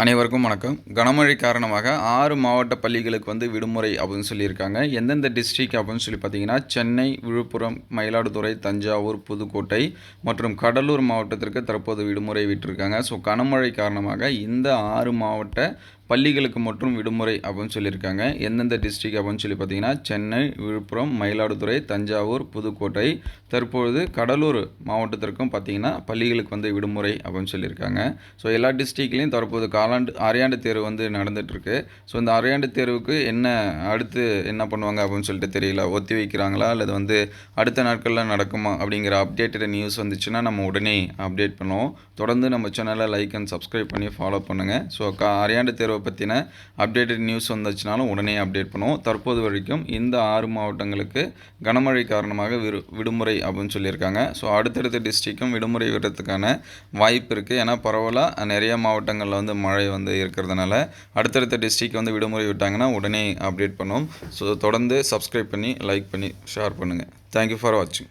அனைவருக்கும் வணக்கம். கனமழை காரணமாக ஆறு மாவட்ட பள்ளிகளுக்கு வந்து விடுமுறை அப்படின்னு சொல்லியிருக்காங்க. எந்தெந்த டிஸ்ட்ரிக் அப்படின்னு சொல்லி பார்த்தீங்கன்னா சென்னை விழுப்புரம் மயிலாடுதுறை தஞ்சாவூர் புதுக்கோட்டை மற்றும் கடலூர் மாவட்டத்திற்கு தற்போது விடுமுறை விட்டிருக்காங்க. ஸோ கனமழை காரணமாக இந்த ஆறு மாவட்ட பள்ளிகளுக்கு மட்டும் விடுமுறை அப்படின்னு சொல்லியிருக்காங்க. எந்தெந்த டிஸ்ட்ரிக் அப்படின்னு சொல்லி பார்த்தீங்கன்னா சென்னை விழுப்புரம் மயிலாடுதுறை தஞ்சாவூர் புதுக்கோட்டை தற்பொழுது கடலூர் மாவட்டத்திற்கும் பார்த்தீங்கன்னா பள்ளிகளுக்கு வந்து விடுமுறை அப்படின்னு சொல்லியிருக்காங்க. ஸோ எல்லா டிஸ்ட்ரிக்ட்லேயும் தற்போது காலாண்டு அரையாண்டு தேர்வு வந்து நடந்துகிட்ருக்கு ஸோ இந்த அரையாண்டு தேர்வுக்கு என்ன அடுத்து என்ன பண்ணுவாங்க அப்படின்னு சொல்லிட்டு தெரியல. ஒத்தி வைக்கிறாங்களா? அல்லது வந்து அடுத்த நாட்களில் நடக்குமா? அப்படிங்கிற அப்டேட்டட் நியூஸ் வந்துச்சுன்னா நம்ம உடனே அப்டேட் பண்ணுவோம். தொடர்ந்து நம்ம சேனலை லைக் அண்ட் சப்ஸ்கிரைப் பண்ணி ஃபாலோ பண்ணுங்கள் ஸோ கா அரையாண்டு தேர்வு பற்றின அப்டேட்டட் நியூஸ் வந்துச்சுனாலும் உடனே அப்டேட் பண்ணுவோம். தற்போது வரைக்கும் இந்த ஆறு மாவட்டங்களுக்கு கனமழை காரணமாக விரு விடுமுறை அப்படின்னு சொல்லியிருக்காங்க. ஸோ அடுத்தடுத்த டிஸ்ட்ரிக்கும் விடுமுறை விடுறதுக்கான வாய்ப்பு இருக்குது ஏன்னா பரவலாக நிறைய மாவட்டங்களில் வந்து மழை வந்து இருக்கிறதுனால அடுத்தடுத்த டிஸ்ட்ரிக் வந்து விடுமுறை விட்டாங்கன்னா உடனே அப்டேட் பண்ணுவோம். ஸோ தொடர்ந்து சப்ஸ்கிரைப் பண்ணி லைக் பண்ணி ஷேர் பண்ணுங்கள் தேங்க்யூ ஃபார் வாட்சிங்